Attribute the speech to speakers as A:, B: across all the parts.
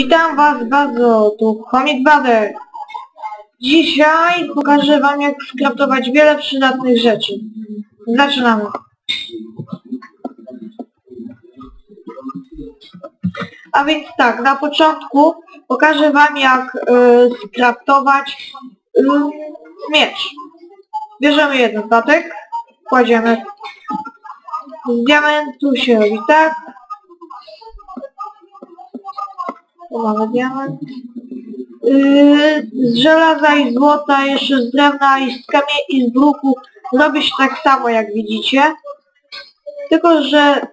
A: Witam Was bardzo, tu Comic Brother. Dzisiaj pokażę Wam jak skraftować wiele przydatnych rzeczy. Zaczynamy. A więc tak, na początku pokażę Wam jak y, skraftować y, miecz. Bierzemy jeden patek, kładziemy. Z diamentu się robi tak. Tu mamy diament. Z żelaza i złota, jeszcze z drewna i z kamieni i z bruku robi się tak samo jak widzicie. Tylko, że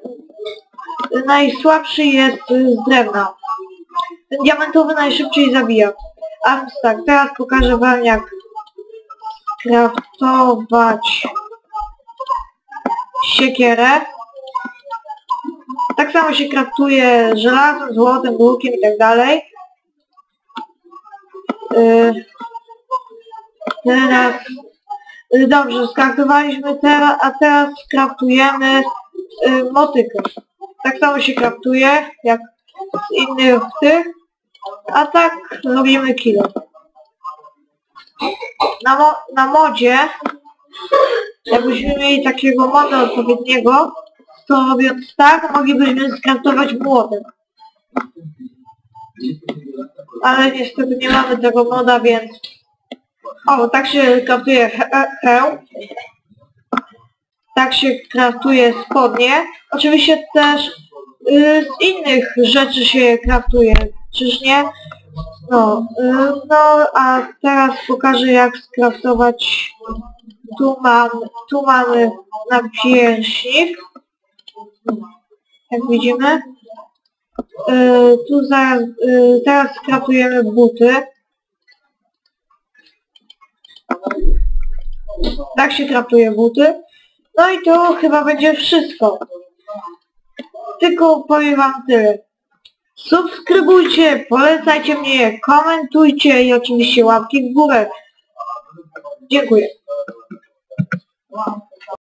A: najsłabszy jest z drewna. Ten diamentowy najszybciej zabija. A więc tak, teraz pokażę wam jak skraftować siekierę. Tak samo się kraftuje żelazem, złotem, brukiem i tak dalej. Yy, teraz yy, dobrze, skraftowaliśmy teraz, a teraz skraftujemy yy, motykę. Tak samo się kraftuje jak z innych tych, a tak robimy kilo. Na, mo na modzie, jakbyśmy mieli takiego moda odpowiedniego, to robiąc tak, moglibyśmy skraftować młotek. Ale niestety nie mamy tego moda, więc... O, tak się kraftuje he- hełm. Tak się kraftuje spodnie. Oczywiście też y, z innych rzeczy się kraftuje, czyż nie? No, y, no a teraz pokażę jak skraftować tu, mam, tu mamy napierśnik jak widzimy. Yy, tu zaraz, yy, teraz skrapujemy buty. Tak się krapuje buty. No i to chyba będzie wszystko. Tylko powiem wam tyle. Subskrybujcie, polecajcie mnie, komentujcie i oczywiście łapki w górę. Dziękuję.